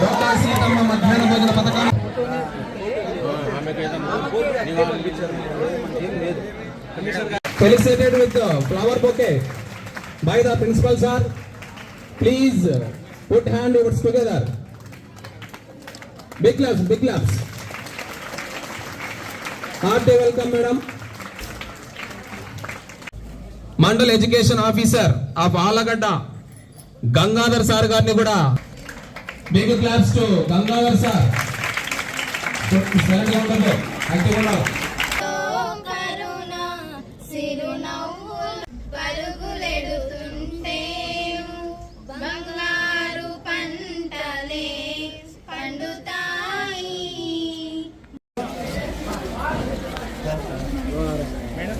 Doctor Seethamma మధ్యాహ్న భోజన పథకం Felicitated with the flower bouquet by the principal sir. Please put hand over together. Big claps, big claps. Hearty welcome, madam. Mandal education officer of Allagadda Gangadhar sir గారిని కూడా big claps to Gangadhar sir సరిగ్గా ఉండదు active ఉండాలి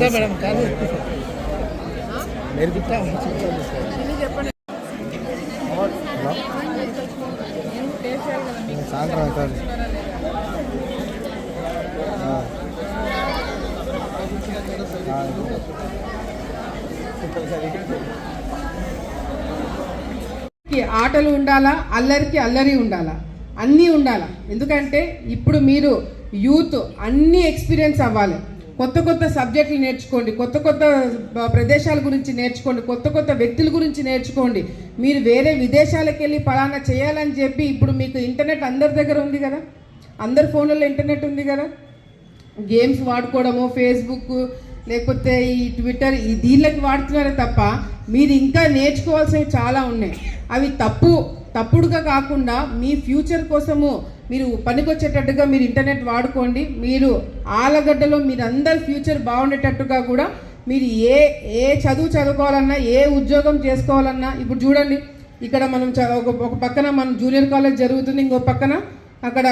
కి ఆటలు ఉండాలా? అల్లరికి అల్లరి ఉండాలా? అన్నీ ఉండాలా? ఎందుకంటే ఇప్పుడు మీరు యూత్ అన్ని ఎక్స్పీరియన్స్ అవ్వాలి. కొత్త కొత్త సబ్జెక్టులు నేర్చుకోండి కొత్త కొత్త ప్రదేశాల గురించి నేర్చుకోండి కొత్త కొత్త వ్యక్తుల గురించి నేర్చుకోండి. మీరు వేరే విదేశాలకు వెళ్ళి పలానా చేయాలని చెప్పి ఇప్పుడు మీకు ఇంటర్నెట్ అందరి దగ్గర ఉంది కదా? అందరి ఫోన్లలో ఇంటర్నెట్ ఉంది కదా? గేమ్స్ వాడుకోవడము ఫేస్బుక్ లేకపోతే ఈ ట్విట్టర్ ఈ దీళ్ళకి వాడుతున్నారే తప్ప మీరు ఇంకా నేర్చుకోవాల్సినవి చాలా ఉన్నాయి. అవి తప్పు తప్పుడుగా కాకుండా మీ ఫ్యూచర్ కోసము మీరు పనికొచ్చేటట్టుగా మీరు ఇంటర్నెట్ వాడుకోండి. మీరు ఆలగడ్డలో మీరందరి ఫ్యూచర్ బాగుండేటట్టుగా కూడా మీరు ఏ ఏ చదువు చదువుకోవాలన్నా ఏ ఉద్యోగం చేసుకోవాలన్నా ఇప్పుడు చూడండి ఇక్కడ మనం ఒక ఒక పక్కన మనం జూనియర్ కాలేజ్ జరుగుతుంది ఇంకో పక్కన అక్కడ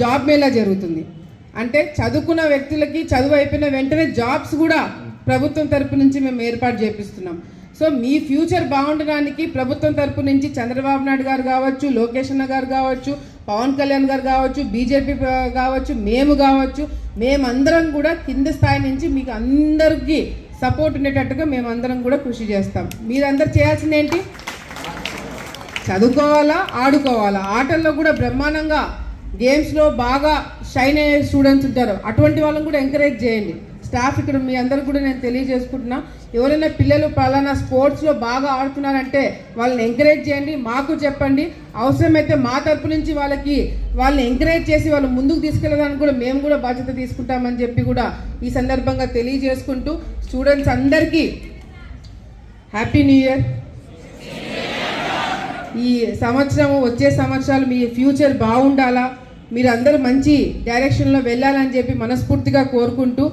జాబ్ మేళా జరుగుతుంది. అంటే చదువుకున్న వ్యక్తులకి చదువు అయిపోయిన వెంటనే జాబ్స్ కూడా ప్రభుత్వం తరపు నుంచి మేము ఏర్పాటు చేపిస్తున్నాం. సో మీ ఫ్యూచర్ బాగుండడానికి ప్రభుత్వం తరపు నుంచి చంద్రబాబు నాయుడు గారు కావచ్చు లోకేష్ అన్న గారు కావచ్చు పవన్ కళ్యాణ్ గారు కావచ్చు బీజేపీ కావచ్చు మేము కావచ్చు మేమందరం కూడా కింద స్థాయి నుంచి మీకు అందరికీ సపోర్ట్ ఉండేటట్టుగా మేమందరం కూడా కృషి చేస్తాం. మీరందరు చేయాల్సింది ఏంటి? చదువుకోవాలా ఆడుకోవాలా? ఆటల్లో కూడా బ్రహ్మాండంగా గేమ్స్లో బాగా షైన్ అయ్యే స్టూడెంట్స్ ఉంటారు. అటువంటి వాళ్ళని కూడా ఎంకరేజ్ చేయండి. స్టాఫ్ ఇక్కడ మీ అందరికి కూడా నేను తెలియజేసుకుంటున్నా. ఎవరైనా పిల్లలు పలానా స్పోర్ట్స్లో బాగా ఆడుతున్నారంటే వాళ్ళని ఎంకరేజ్ చేయండి మాకు చెప్పండి. అవసరమైతే మా తరపు నుంచి వాళ్ళకి వాళ్ళని ఎంకరేజ్ చేసి వాళ్ళు ముందుకు తీసుకెళ్ళడానికి కూడా మేము కూడా బాధ్యత తీసుకుంటామని చెప్పి కూడా ఈ సందర్భంగా తెలియజేసుకుంటూ స్టూడెంట్స్ అందరికీ హ్యాపీ న్యూ ఇయర్. ఈ సంవత్సరం వచ్చే సంవత్సరాలు మీ ఫ్యూచర్ బాగుండాలా? మీరు అందరూ మంచి డైరెక్షన్లో వెళ్ళాలని చెప్పి మనస్ఫూర్తిగా కోరుకుంటూ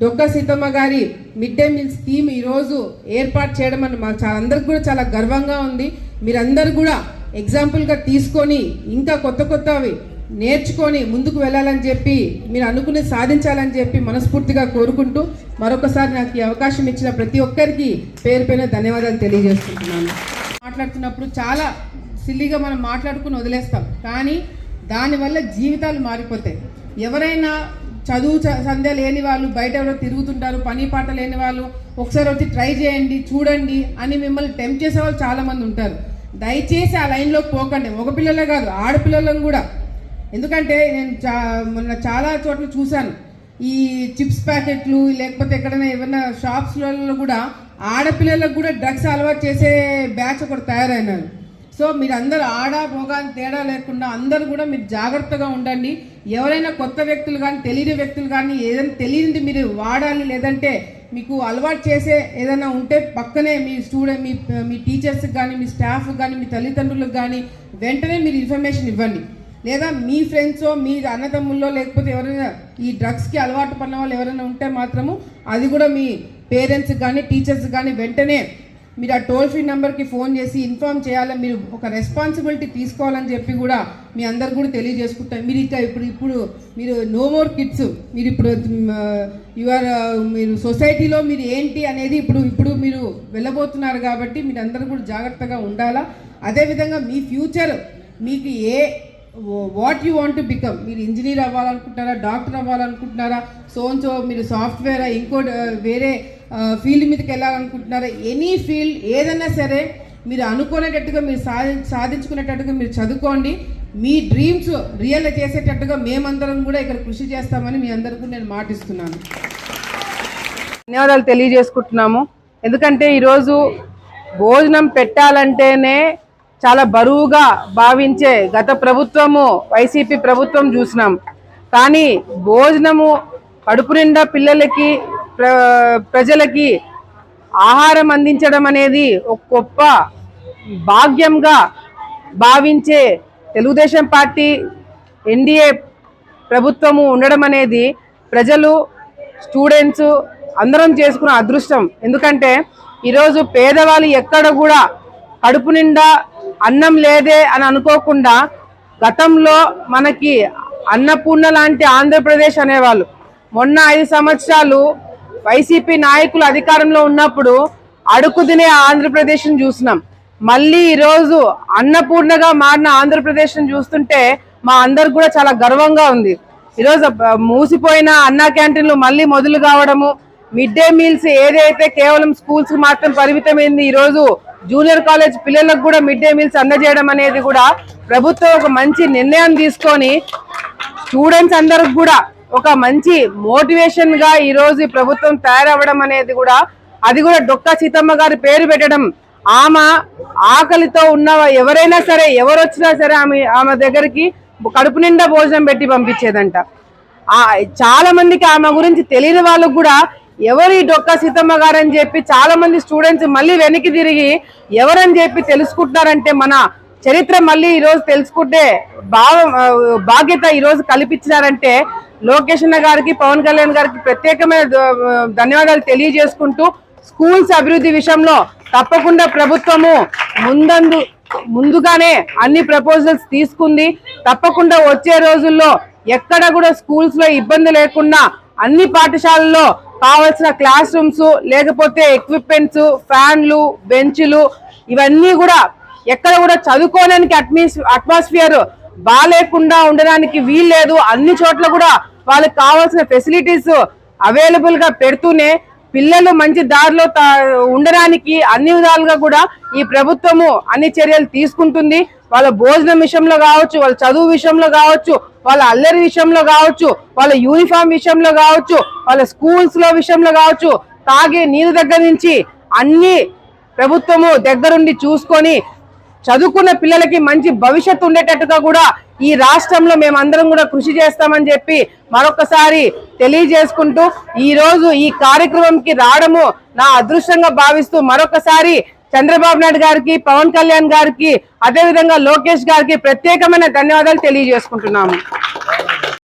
డొక్క సీతమ్మ గారి మిడ్ డే మీల్ స్కీమ్ ఈరోజు ఏర్పాటు చేయడం అని మాకు చాలా అందరికి కూడా చాలా గర్వంగా ఉంది. మీరందరూ కూడా ఎగ్జాంపుల్గా తీసుకొని ఇంకా కొత్త కొత్తవి నేర్చుకొని ముందుకు వెళ్ళాలని చెప్పి మీరు అనుకుని సాధించాలని చెప్పి మనస్ఫూర్తిగా కోరుకుంటూ మరొకసారి నాకు ఈ అవకాశం ఇచ్చిన ప్రతి ఒక్కరికి పేరు పైన ధన్యవాదాలు తెలియజేస్తున్నాను మాట్లాడుతున్నప్పుడు చాలా సిల్లిగా మనం మాట్లాడుకుని వదిలేస్తాం. కానీ దానివల్ల జీవితాలు మారిపోతాయి. ఎవరైనా చదువు చ- సంధ్య లేని వాళ్ళు బయట ఎవరో తిరుగుతుంటారు పని పాట లేని వాళ్ళు ఒకసారి వచ్చి ట్రై చేయండి చూడండి అని మిమ్మల్ని టెంప్ చేసే వాళ్ళు చాలామంది ఉంటారు. దయచేసి ఆ లైన్లో పోకండి. ఒక పిల్లలే కాదు ఆడపిల్లలను కూడా. ఎందుకంటే నేను చా మొన్న చాలా చోట్ల చూశాను. ఈ చిప్స్ ప్యాకెట్లు లేకపోతే ఎక్కడైనా ఏమైనా షాప్స్లలో కూడా ఆడపిల్లలకు కూడా డ్రగ్స్ అలవాటు చేసే బ్యాచ్ ఒకటి తయారైనారు సో మీరు అందరూ ఆడ మగ తేడా లేకుండా అందరూ కూడా మీరు జాగ్రత్తగా ఉండండి. ఎవరైనా కొత్త వ్యక్తులు కానీ తెలియని వ్యక్తులు కానీ ఏదైనా తెలియనిది మీరు వాడాలి లేదంటే మీకు అలవాటు చేసే ఏదైనా ఉంటే పక్కనే మీ స్టూడెంట్ మీ మీ టీచర్స్కి కానీ మీ స్టాఫ్ కానీ మీ తల్లిదండ్రులకు కానీ వెంటనే మీరు ఇన్ఫర్మేషన్ ఇవ్వండి. లేదా మీ ఫ్రెండ్సో మీ అన్నదమ్ముల్లో లేకపోతే ఎవరైనా ఈ డ్రగ్స్కి అలవాటు పడిన వాళ్ళు ఎవరైనా ఉంటే మాత్రము అది కూడా మీ పేరెంట్స్కి కానీ టీచర్స్ కానీ వెంటనే మీరు ఆ టోల్ ఫ్రీ నెంబర్కి ఫోన్ చేసి ఇన్ఫామ్ చేయాలని మీరు ఒక రెస్పాన్సిబిలిటీ తీసుకోవాలని చెప్పి కూడా మీ అందరు కూడా తెలియజేసుకుంటాం మీరు ఇక ఇప్పుడు ఇప్పుడు మీరు నో మోర్ కిడ్స్ మీరు ఇప్పుడు యువర్ మీరు సొసైటీలో మీరు ఏంటి అనేది ఇప్పుడు ఇప్పుడు మీరు వెళ్ళబోతున్నారు కాబట్టి మీరు అందరూ కూడా జాగ్రత్తగా ఉండాలా? అదేవిధంగా మీ ఫ్యూచర్ మీకు ఏ what you want to become మీరు ఇంజనీర్ అవ్వాలనుకుంటున్నారా డాక్టర్ అవ్వాలనుకుంటున్నారా సోన్సో సో మీరు సాఫ్ట్వేర్ ఇంకో వేరే ఫీల్డ్ మీదకి వెళ్ళాలనుకుంటున్నారా? ఎనీ ఫీల్డ్ ఏదైనా సరే మీరు అనుకునేటట్టుగా మీరు సాధి సాధించుకునేటట్టుగా మీరు చదువుకోండి. మీ డ్రీమ్స్ రియల్ చేసేటట్టుగా మేమందరం కూడా ఇక్కడ కృషి చేస్తామని మీ అందరికీ నేను మాటిస్తున్నాను. ధన్యవాదాలు తెలియజేసుకుంటున్నాము. ఎందుకంటే ఈరోజు భోజనం పెట్టాలంటేనే చాలా బరువుగా భావించే గత ప్రభుత్వము వైసీపీ ప్రభుత్వం చూసినాం. కానీ భోజనము కడుపు నిండా పిల్లలకి ప్రజలకి ఆహారం అందించడం అనేది ఒక గొప్ప భాగ్యంగా భావించే తెలుగుదేశం పార్టీ ఎన్డీఏ ప్రభుత్వము ఉండడం అనేది ప్రజలు స్టూడెంట్స్ అందరం చేసుకున్న అదృష్టం. ఎందుకంటే ఈరోజు పేదవాళ్ళు ఎక్కడ కూడా కడుపు నిండా అన్నం లేదే అని అనుకోకుండా గతంలో మనకి అన్నపూర్ణ లాంటి ఆంధ్రప్రదేశ్ అనేవాళ్ళు. మొన్న ఐదు సంవత్సరాలు వైసీపీ నాయకులు అధికారంలో ఉన్నప్పుడు అడుగు తినే ఆంధ్రప్రదేశ్ను చూసినాం. మళ్ళీ ఈరోజు అన్నపూర్ణగా మారిన ఆంధ్రప్రదేశ్ను చూస్తుంటే మా అందరికి కూడా చాలా గర్వంగా ఉంది. ఈరోజు మూసిపోయిన అన్నా క్యాంటీన్లు మళ్ళీ మొదలు కావడము మిడ్ డే మీల్స్ ఏదైతే కేవలం స్కూల్స్ మాత్రం పరిమితమైంది ఈరోజు జూనియర్ కాలేజ్ పిల్లలకు కూడా మిడ్ డే మీల్స్ అందజేయడం అనేది కూడా ప్రభుత్వం ఒక మంచి నిర్ణయం తీసుకొని స్టూడెంట్స్ అందరికి కూడా ఒక మంచి మోటివేషన్గా ఈ రోజు ప్రభుత్వం తయారవ్వడం అనేది కూడా అది కూడా డొక్కా సీతమ్మ గారి పేరు పెట్టడం. ఆమె ఆకలితో ఉన్న ఎవరైనా సరే ఎవరు వచ్చినా సరే ఆమె ఆమె దగ్గరికి కడుపు నిండా భోజనం పెట్టి పంపించేదంట. చాలా మందికి ఆమె గురించి తెలియని వాళ్ళకు కూడా ఎవరు ఈ డొక్కా సీతమ్మ గారు అని చెప్పి చాలా మంది స్టూడెంట్స్ మళ్ళీ వెనక్కి తిరిగి ఎవరని చెప్పి తెలుసుకుంటున్నారంటే మన చరిత్ర మళ్ళీ ఈ రోజు తెలుసుకుంటే బాధ్యత ఈ రోజు కల్పించినారంటే లోకేష్ గారికి పవన్ కళ్యాణ్ గారికి ప్రత్యేకమైన ధన్యవాదాలు తెలియజేసుకుంటూ స్కూల్స్ అభివృద్ధి విషయంలో తప్పకుండా ప్రభుత్వము ముందందు ముందుగానే అన్ని ప్రపోజల్స్ తీసుకుంది. తప్పకుండా వచ్చే రోజుల్లో ఎక్కడ కూడా స్కూల్స్లో ఇబ్బంది లేకుండా అన్ని పాఠశాలల్లో కావాల్సిన క్లాస్ రూమ్స్ లేకపోతే ఎక్విప్మెంట్స్ ఫ్యాన్లు బెంచ్లు ఇవన్నీ కూడా ఎక్కడ కూడా చదువుకోవడానికి అట్మీస్ అట్మాస్ఫియర్ బాగాలేకుండా ఉండడానికి వీల్లేదు. అన్ని చోట్ల కూడా వాళ్ళకి కావాల్సిన ఫెసిలిటీస్ అవైలబుల్గా పెడుతూనే పిల్లలు మంచి దారిలో తా- ఉండడానికి అన్ని విధాలుగా కూడా ఈ ప్రభుత్వము అన్ని చర్యలు తీసుకుంటుంది. వాళ్ళ భోజనం విషయంలో కావచ్చు వాళ్ళ చదువు విషయంలో కావచ్చు వాళ్ళ అల్లరి విషయంలో కావచ్చు వాళ్ళ యూనిఫామ్ విషయంలో కావచ్చు వాళ్ళ స్కూల్స్లో విషయంలో కావచ్చు తాగే నీరు దగ్గర నుంచి అన్ని ప్రభుత్వము దగ్గరుండి చూసుకొని చదువుకున్న పిల్లలకి మంచి భవిష్యత్తు ఉండేటట్టుగా కూడా ఈ రాష్ట్రంలో మేమందరం కూడా కృషి చేస్తామని చెప్పి మరొకసారి తెలియజేసుకుంటూ ఈరోజు ఈ కార్యక్రమంకి రావడము నా అదృష్టంగా భావిస్తూ మరొకసారి చంద్రబాబు నాయుడు గారికి పవన్ కళ్యాణ్ గారికి అదేవిధంగా లోకేష్ గారికి ప్రత్యేకమైన ధన్యవాదాలు తెలియజేసుకుంటున్నాము.